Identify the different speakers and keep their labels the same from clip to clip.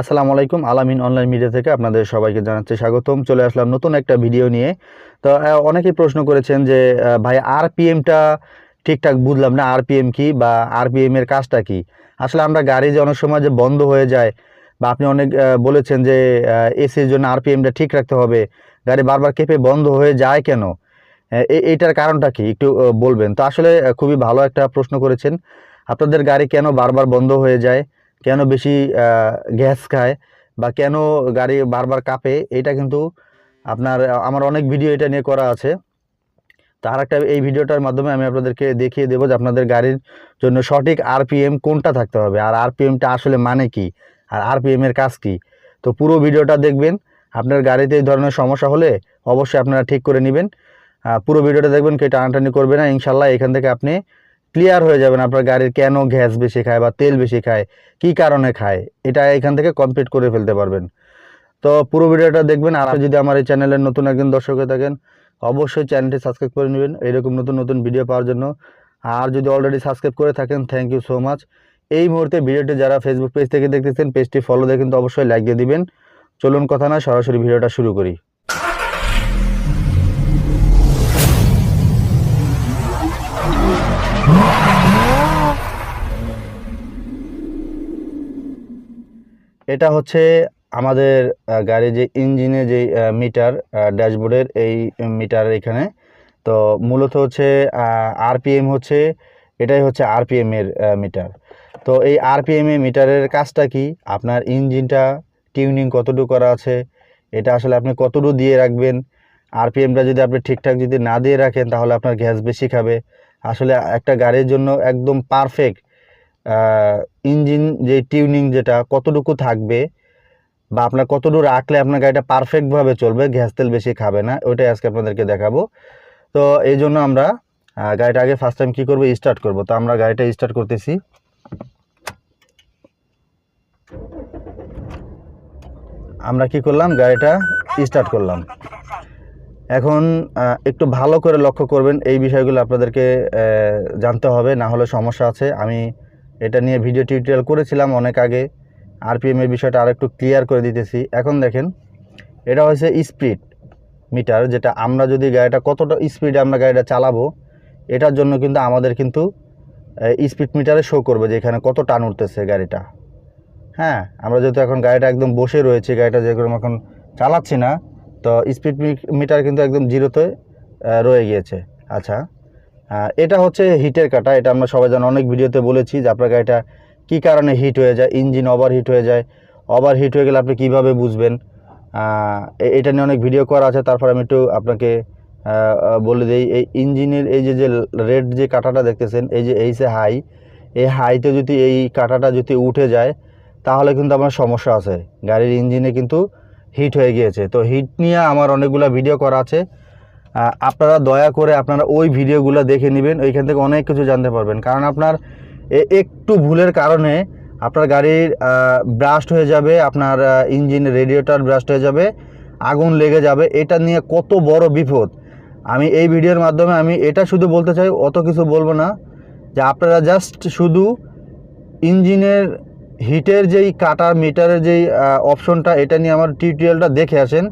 Speaker 1: আসসালামু আলাইকুম, আলামিন অনলাইন মিডিয়া থেকে আপনাদের সবাইকে জানাচ্ছি স্বাগতম। চলে আসলাম নতুন একটা ভিডিও নিয়ে। তো অনেকেই প্রশ্ন করেছেন যে ভাই আরপিএমটা ঠিকঠাক বুঝলাম না আরপিএম কি বা আরপিএম এর কাজটা কি? আসলে আমরা গাড়ি যে অনেক সময় যে বন্ধ হয়ে যায় বা আপনি অনেক বলেছেন যে এসির জন্য আরপিএমটা ঠিক রাখতে হবে, গাড়ি বারবার কেঁপে বন্ধ হয়ে যায় কেন? এইটার কারণটা কি? একটু বলবেন। তো আসলে খুবই ভালো একটা প্রশ্ন করেছেন। আপনাদের গাড়ি কেন বারবার বন্ধ হয়ে যায়? কেন বেশি গ্যাস খায় বা কেন গাড়ি বারবার কাঁপে, এটা কিন্তু আপনার, আমার অনেক ভিডিও এটা নিয়ে করা আছে। তার একটা এই ভিডিওটার মাধ্যমে আমি আপনাদেরকে দেখিয়ে দেবো যে আপনাদের গাড়ির জন্য সঠিক আরপিএম কোনটা থাকতে হবে। আর আরপিএমটা আসলে মানে কি? আর আরপিএম এর কাজ কি? তো পুরো ভিডিওটা দেখবেন। আপনার গাড়িতে এই ধরনের সমস্যা হলে অবশ্যই আপনারা ঠিক করে নেবেন। পুরো ভিডিওটা দেখবেন কে টানাটানি করবে না। ইনশাল্লাহ এখান থেকে আপনি ক্লিয়ার হয়ে যাবেন আপনার গাড়ির কেন গ্যাস বেশি খায় বা তেল বেশি খায়, কি কারণে খায়, এটা এখান থেকে কমপ্লিট করে ফেলতে পারবেন। তো পুরো ভিডিওটা দেখবেন, আর যদি আমার এই চ্যানেলের নতুন একজন দর্শক হয়ে থাকেন, অবশ্যই চ্যানেলটি সাবস্ক্রাইব করে নেবেন, এরকম নতুন নতুন ভিডিও পাওয়ার জন্য। আর যদি অলরেডি সাবস্ক্রাইব করে থাকেন থ্যাংক ইউ সো মাচ এই মুহূর্তে ভিডিওটি যারা ফেসবুক পেজ থেকে দেখতেছেন পেজটি ফলো দিয়ে কিন্তু অবশ্যই লাইক দিয়ে দিবেন। চলুন কথা না, সরাসরি ভিডিওটা শুরু করি। এটা হচ্ছে আমাদের গাড়ির যে ইঞ্জিনে যে মিটার ড্যাশবোর্ডের এই মিটার এখানে। তো মূলত হচ্ছে আরপিএম হচ্ছে, এটাই হচ্ছে আরপিএম এর মিটার। তো এই আরপিএম মিটারের কাজটা কি? আপনার ইঞ্জিনটা টিউনিং কতটুকু করা আছে? এটা আসলে আপনি কতটুকু দিয়ে রাখবেন? আরপিএমটা যদি আপনি ঠিকঠাক যদি না দিয়ে রাখেন, তাহলে আপনার গ্যাস বেশি খাবে। আসলে একটা গাড়ির জন্য একদম পারফেক্ট ইঞ্জিন যে টিউনিং যেটা কতটুকু থাকবে বা আপনার কতটুকু রাখলে আপনার গাড়িটা পারফেক্টভাবে চলবে, গ্যাস তেল বেশি খাবে না, ওইটাই আজকে আপনাদেরকে দেখাবো। তো এই জন্য আমরা গাড়িটা আগে ফার্স্ট টাইম কী করব? স্টার্ট করব। তো আমরা গাড়িটা স্টার্ট করতেছি। আমরা কি করলাম? গাড়িটা স্টার্ট করলাম। এখন একটু ভালো করে লক্ষ্য করবেন। এই বিষয়গুলো আপনাদেরকে জানতে হবে, না হলে সমস্যা আছে। আমি এটা নিয়ে ভিডিও টিউটোরিয়াল করেছিলাম অনেক আগে। আরপিএম এর বিষয়টা আর একটু ক্লিয়ার করে দিতেছি। এখন দেখেন, এটা হচ্ছে স্পিড মিটার যেটা আমরা যদি গাড়িটা কতটা স্পিডে আমরা গাড়িটা চালাবো, এটার জন্য কিন্তু আমাদের কিন্তু স্পিড মিটারে শো করবে যে এখানে কত টান উঠতেছে গাড়িটা। হ্যাঁ আমরা যেহেতু এখন গাড়িটা একদম বসে রয়েছে, গাড়িটা যেরকম এখন চালাচ্ছি না, তো স্পিড মিটার কিন্তু একদম জিরোতে রয়ে গিয়েছে। আচ্ছা এটা হচ্ছে হিটের কাটা। এটা আমরা সবাই জানি, অনেক ভিডিওতে বলেছি যে আপনার গাড়িটা কী কারণে হিট হয়ে যায়, ইঞ্জিন ওভার হিট হয়ে যায় ওভার হিট হয়ে গেলে আপনি কীভাবে বুঝবেন? এটা নিয়ে অনেক ভিডিও করা আছে, তারপর আমি একটু আপনাকে বলে দিই, এই ইঞ্জিনের এই যে যে রেড যে কাটাটা দেখতেছেন, এই যে এই যে হাই এই হাইতে যদি এই কাটাটা যদি উঠে যায়, তাহলে কিন্তু আমার সমস্যা আছে। গাড়ির ইঞ্জিনে কিন্তু হিট হয়ে গিয়েছে। তো হিট নিয়ে আমার অনেকগুলো ভিডিও করা আছে। আপনারা দয়া করে আপনারা ওই ভিডিওগুলো দেখে নেবেন, ওইখান থেকে অনেক কিছু জানতে পারবেন। কারণ আপনার একটু ভুলের কারণে আপনার গাড়ির ব্রাস্ট হয়ে যাবে, আপনার ইঞ্জিন রেডিয়েটর ব্রাস্ট হয়ে যাবে, আগুন লেগে যাবে, এটা নিয়ে কত বড় বিপদ। আমি এই ভিডিওর মাধ্যমে আমি এটা শুধু বলতে চাই, অত কিছু বলব না, যে আপনারা জাস্ট শুধু ইঞ্জিনের হিটের যেই কাটার মিটারের যেই অপশনটা এটা নিয়ে আমার টিউটোরিয়ালটা দেখে আসেন।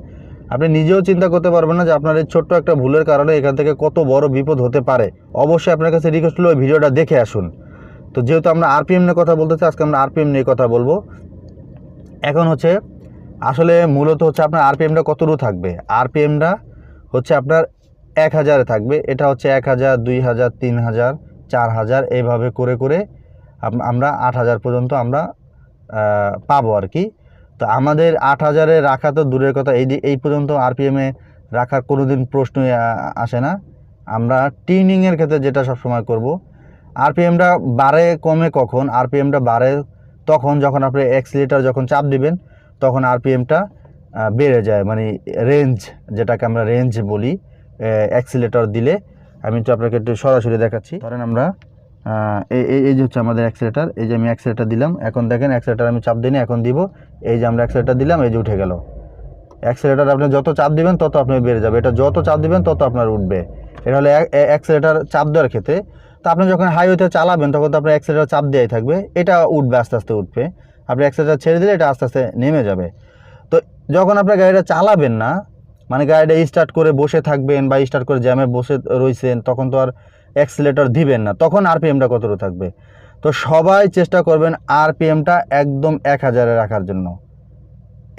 Speaker 1: আপনি নিজেও চিন্তা করতে পারবেন না যে আপনার এই ছোট্ট একটা ভুলের কারণে এখান থেকে কত বড় বিপদ হতে পারে। অবশ্যই আপনার কাছে রিকোয়েস্ট হলো ওই ভিডিওটা দেখে আসুন। তো যেহেতু আমরা আরপিএম নিয়ে কথা বলতেছি, আজকে আমরা আরপিএম নিয়ে কথা বলব। এখন হচ্ছে, আসলে মূলত হচ্ছে আপনার আরপিএমটা কতটুকু থাকবে? আরপিএমটা হচ্ছে আপনার এক হাজারে থাকবে। এটা হচ্ছে এক হাজার, দুই হাজার, তিন হাজার, চার হাজার, এইভাবে করে করে আমরা আট হাজার পর্যন্ত আমরা পাবো আর কি। তো আমাদের আট হাজারে রাখা তো দূরের কথা। এই এই পর্যন্ত আরপিএমে রাখার কোনো দিন প্রশ্নই আসে না। আমরা টিউনিংয়ের ক্ষেত্রে যেটা সবসময় করব আরপিএমটা বাড়ে কমে কখন? আরপিএমটা বাড়ে তখন যখন আপনি অ্যাক্সিলেটার যখন চাপ দিবেন, তখন আরপিএমটা বেড়ে যায়। মানে রেঞ্জ যেটাকে আমরা রেঞ্জ বলি অ্যাক্সিলেটর দিলে। আমি তো আপনাকে একটু সরাসরি দেখাচ্ছি। ধরেন আমরা এই এই- যে হচ্ছে আমাদের অ্যাক্সিলেটার এই যে আমি অ্যাক্সিলেটার দিলাম, এখন দেখেন অ্যাক্সিলেটার আমি চাপ দিইনি এখন দিব, এই যে আমরা অ্যাক্সিলেটার দিলাম, এই যে উঠে গেল। অ্যাক্সিলেটার আপনি যত চাপ দিবেন, তত আপনি বেড়ে যাবে। এটা যত চাপ দিবেন, তত আপনার উঠবে। এটা হলে অ্যাক্সিলেটার চাপ দেওয়ার ক্ষেত্রে, তো আপনি যখন হাইওয়েতে চালাবেন, তখন তো আপনার অ্যাক্সিলেটার চাপ দেওয়াই থাকবে। এটা উঠবে, আস্তে আস্তে উঠবে। আপনি অ্যাক্সেলেটার ছেড়ে দিলে এটা আস্তে আস্তে নেমে যাবে। তো যখন আপনার গাড়িটা চালাবেন না মানে গাড়িটা স্টার্ট করে বসে থাকবেন বা স্টার্ট করে জ্যামে বসে রয়েছেন তখন তো আর অ্যাক্সিলেটর দিবেন না, তখন আরপিএমটা কতটুকু থাকবে? তো সবাই চেষ্টা করবেন আরপিএমটা একদম এক হাজারে রাখার জন্য।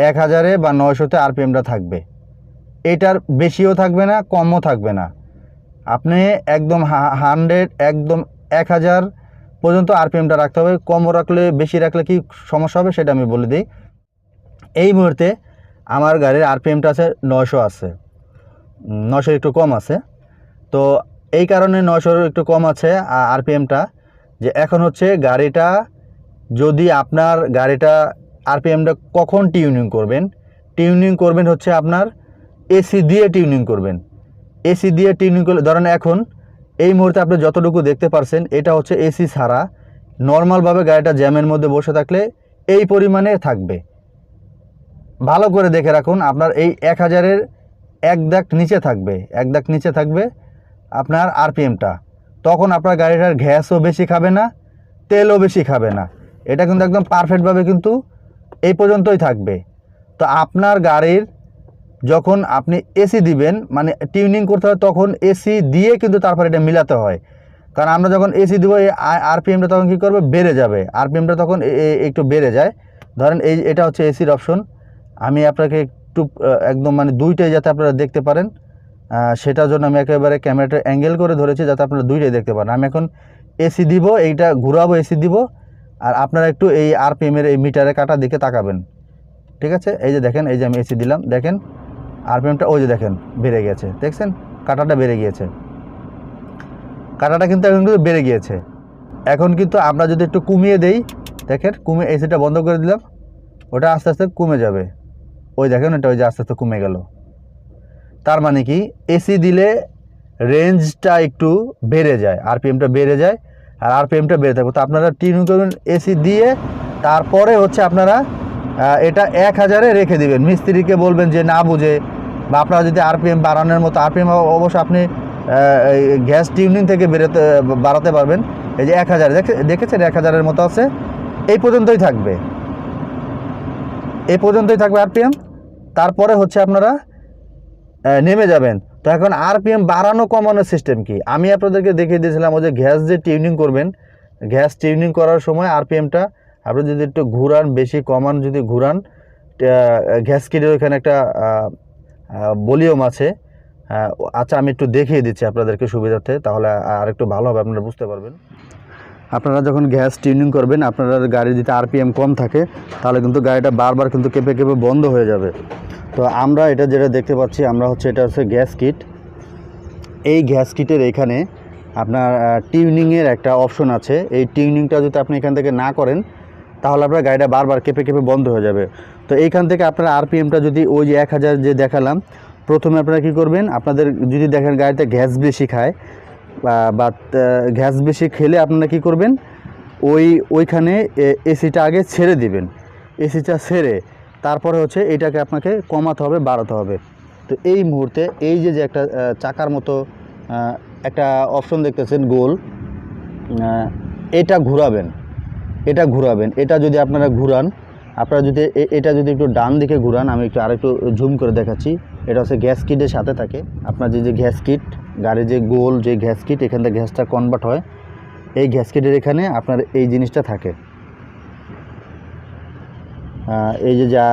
Speaker 1: এক হাজারে বা নয়শোতে আরপিএমটা থাকবে। এটার বেশিও থাকবে না, কমও থাকবে না। আপনি একদম হান্ড্রেড একদম এক হাজার পর্যন্ত আরপিএমটা রাখতে হবে। কমও রাখলে, বেশি রাখলে কি সমস্যা হবে সেটা আমি বলে দিই। এই মুহূর্তে আমার গাড়ির আরপিএমটা আছে নয়শো আছে। নশো একটু কম আছে। তো এই কারণে নশোর একটু কম আছে আরপিএমটা। যে এখন হচ্ছে গাড়িটা যদি আপনার গাড়িটা আরপিএমটা কখন টিউনিং করবেন? টিউনিং করবেন হচ্ছে আপনার এসি দিয়ে টিউনিং করবেন। এসি দিয়ে টিউনিং করলে, ধরেন এখন এই মুহূর্তে আপনি যতটুকু দেখতে পারছেন, এটা হচ্ছে এসি ছাড়া নর্মালভাবে গাড়িটা জ্যামের মধ্যে বসে থাকলে এই পরিমাণে থাকবে। ভালো করে দেখে রাখুন, আপনার এই এক হাজারের এক দাগ নিচে থাকবে, এক দাগ নিচে থাকবে। আপনার আরপিএমটা। তখন আপনার গাড়িটার গ্যাসও বেশি খাবে না, তেলও বেশি খাবে না। এটা কিন্তু একদম পারফেক্টভাবে কিন্তু এই পর্যন্তই থাকবে। তো আপনার গাড়ির যখন আপনি এসি দিবেন মানে টিউনিং করতে হয় তখন এসি দিয়ে কিন্তু তারপর এটা মিলাতে হয়। কারণ আমরা যখন এসি দেবো, এই আরপিএমটা তখন কী করবে? বেড়ে যাবে। আরপিএমটা তখন একটু বেড়ে যায়। ধরেন এই এটা হচ্ছে এসির অপশন। আমি আপনাকে একটু একদম মানে দুইটাই যাতে আপনারা দেখতে পারেন। সেটার জন্য আমি একেবারে ক্যামেরাটা অ্যাঙ্গেল করে ধরেছি যাতে আপনারা দুইটাই দেখতে পারেন। আমি এখন এসি দিব, এইটা ঘুরাবো, এসি দিব, আর আপনারা একটু এই আরপিএমের এই মিটারে কাটার দিকে তাকাবেন। ঠিক আছে? এই যে দেখেন, এই যে আমি এসি দিলাম, দেখেন, আরপিএমটা ওই যে দেখেন, বেড়ে গেছে। দেখছেন? কাটাটা বেড়ে গিয়েছে। কাটাটা কিন্তু এখন কিন্তু বেড়ে গিয়েছে। এখন কিন্তু আমরা যদি একটু কমিয়ে দেই, দেখেন কমে এসিটা বন্ধ করে দিলাম, ওটা আস্তে আস্তে কমে যাবে। ওই দেখেন এটা ওই যে আস্তে আস্তে কমে গেল। তার মানে কি? এসি দিলে রেঞ্জটা একটু বেড়ে যায় আরপিএমটা বেড়ে যায়, আর আরপিএমটা বেড়ে থাকবে তো আপনারা টিউনিং করবেন এসি দিয়ে তারপরে হচ্ছে আপনারা এটা এক হাজারে রেখে দিবেন। মিস্ত্রিকে বলবেন যে না বুঝে, বা আপনারা যদি আরপিএম বাড়ানোর মতো আরপিএম অবশ্য আপনি গ্যাস টিউনিং থেকে বেরোতে, বাড়াতে পারবেন। এই যে এক হাজার দেখেছেন? এক হাজারের মতো আছে। এই পর্যন্তই থাকবে। এই পর্যন্তই থাকবে আরপিএম তারপরে হচ্ছে আপনারা নেমে যাবেন। তো এখন আরপিএম বাড়ানো কমানোর সিস্টেম কি? আমি আপনাদেরকে দেখিয়ে দিয়েছিলাম ওই যে গ্যাস যে টিউনিং করবেন, গ্যাস টিউনিং করার সময় আরপিএমটা আপনি যদি একটু ঘুরান, বেশি কমান, যদি ঘুরান গ্যাস কিটের ওইখানে একটা ভলিউম আছে। আচ্ছা আমি একটু দেখিয়ে দিচ্ছি আপনাদেরকে সুবিধার্থে, তাহলে আর একটু ভালো হবে, আপনারা বুঝতে পারবেন। আপনারা যখন গ্যাস টিউনিং করবেন আপনার গাড়ি যদি আরপিএম কম থাকে, তাহলে কিন্তু গাড়িটা বারবার কিন্তু কেঁপে কেঁপে বন্ধ হয়ে যাবে। তো আমরা এটা যেটা দেখতে পাচ্ছি, আমরা হচ্ছে এটা হচ্ছে গ্যাস কিট। এই গ্যাস কিটের এখানে আপনার টিউনিংয়ের একটা অপশন আছে। এই টিউনিংটা যদি আপনি এখান থেকে না করেন, তাহলে আপনার গাড়িটা বারবার কেঁপে কেঁপে বন্ধ হয়ে যাবে। তো এইখান থেকে আপনার আরপিএমটা যদি ওই যে এক হাজার যে দেখালাম, প্রথমে আপনারা কী করবেন? আপনাদের যদি দেখেন গাড়িতে গ্যাস বেশি খায়, বা- গ্যাস বেশি খেলে আপনারা কী করবেন? ওই, ওইখানে এসিটা আগে ছেড়ে দিবেন। এসিটা ছেড়ে তারপরে হচ্ছে এটাকে আপনাকে কমাতে হবে, বাড়াতে হবে। তো এই মুহূর্তে এই যে যে একটা চাকার মতো একটা অপশন দেখতেছেন, গোল। এটা ঘোরাবেন এটা ঘোরাবেন, এটা যদি আপনারা ঘুরান, আপনারা যদি এটা যদি একটু ডান দিকে ঘুরান, আমি একটু আরেকটু জুম করে দেখাচ্ছি। এটা হচ্ছে গ্যাস কিটের সাথে থাকে। আপনার যে যে গ্যাস কিট, গাড়ির যে গোল, যে গ্যাস কিট, এখান থেকে গ্যাসটা কনভার্ট হয়। এই গ্যাস কিটের এখানে আপনার এই জিনিসটা থাকে। এই যে যা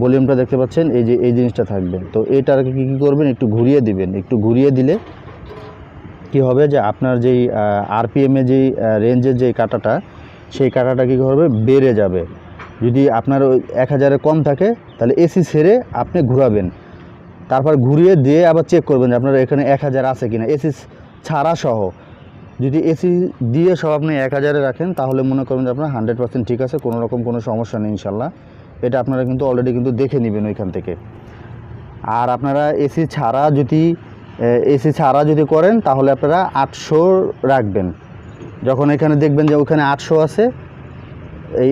Speaker 1: ভলিউমটা দেখতে পাচ্ছেন, এই যে, এই জিনিসটা থাকবে। তো এটাকে কী কী করবেন? একটু ঘুরিয়ে দিবেন। একটু ঘুরিয়ে দিলে কি হবে যে, আপনার যেই আরপিএমে যেই রেঞ্জের যেই কাটাটা, সেই কাটাটা কী করবে? বেড়ে যাবে। যদি আপনার ওই এক হাজারে কম থাকে, তাহলে এসি ছেড়ে আপনি ঘোরাবেন। তারপর ঘুরিয়ে দিয়ে আবার চেক করবেন যে, আপনার এখানে এক হাজার আছে কিনা। এসি ছাড়া সহ। যদি এসি দিয়ে সব আপনি এক হাজারে রাখেন, তাহলে মনে করবেন যে আপনার হান্ড্রেড পার্সেন্ট ঠিক আছে, কোনো রকম কোনো সমস্যা নেই ইনশাল্লাহ। এটা আপনারা কিন্তু অলরেডি কিন্তু দেখে নেবেন ওইখান থেকে। আর আপনারা এসি ছাড়া যদি এসি ছাড়া যদি করেন, তাহলে আপনারা আটশো রাখবেন। যখন এখানে দেখবেন যে ওখানে আটশো আছে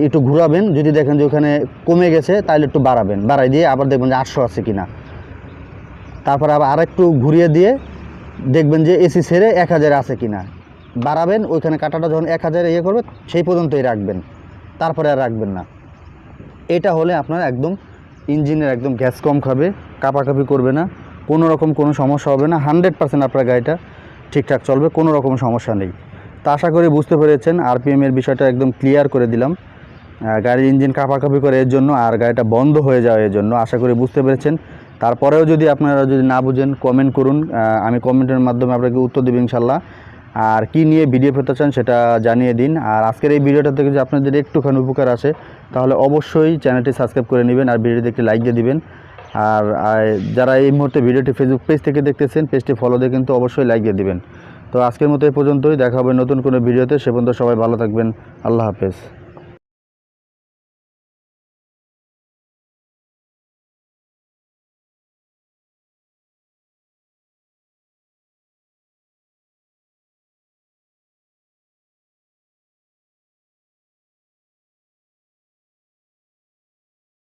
Speaker 1: একটু ঘুরাবেন। যদি দেখেন যে ওখানে কমে গেছে, তাহলে একটু বাড়াবেন। বাড়াই দিয়ে আবার দেখবেন যে আটশো আছে কি না তারপর আবার আরেকটু ঘুরিয়ে দিয়ে দেখবেন যে এসি ছেড়ে এক হাজার আছে কিনা। বাড়াবেন, ওইখানে কাটাটা যখন এক হাজার ইয়ে করবে, সেই পর্যন্তই রাখবেন। তারপরে আর রাখবেন না। এটা হলে আপনার একদম ইঞ্জিনের একদম গ্যাস কম খাবে, কাপাকাপি করবে না কোনো রকম কোনো সমস্যা হবে না। হান্ড্রেড পার্সেন্ট আপনার গাড়িটা ঠিকঠাক চলবে কোনো রকম সমস্যা নেই। তা আশা করি বুঝতে পেরেছেন আরপিএমের বিষয়টা একদম ক্লিয়ার করে দিলাম। গাড়ির ইঞ্জিন কাপাকাপি করে এর জন্য আর গাড়িটা বন্ধ হয়ে যাওয়া এর জন্য আশা করি বুঝতে পেরেছেন। তারপরেও যদি আপনারা যদি না বুঝেন কমেন্ট করুন। আমি কমেন্টের মাধ্যমে আপনাকে উত্তর দেবো ইনশাল্লাহ। আর কি নিয়ে ভিডিও পেতে চান সেটা জানিয়ে দিন। আর আজকের এই ভিডিওটা থেকে যদি আপনাদের একটুখানি উপকার আসে, তাহলে অবশ্যই চ্যানেলটি সাবস্ক্রাইব করে নেবেন আর ভিডিওতে একটি লাইক দিয়ে দিবেন। আর আর যারা এই মুহূর্তে ভিডিওটি ফেসবুক পেজ থেকে দেখতেছেন পেজটি ফলো দিয়ে কিন্তু অবশ্যই লাইক দিয়ে দিবেন। তো আজকের মতো এই পর্যন্তই। দেখা হবে নতুন কোনো ভিডিওতে। সে পর্যন্ত সবাই ভালো থাকবেন। আল্লাহ হাফেজ।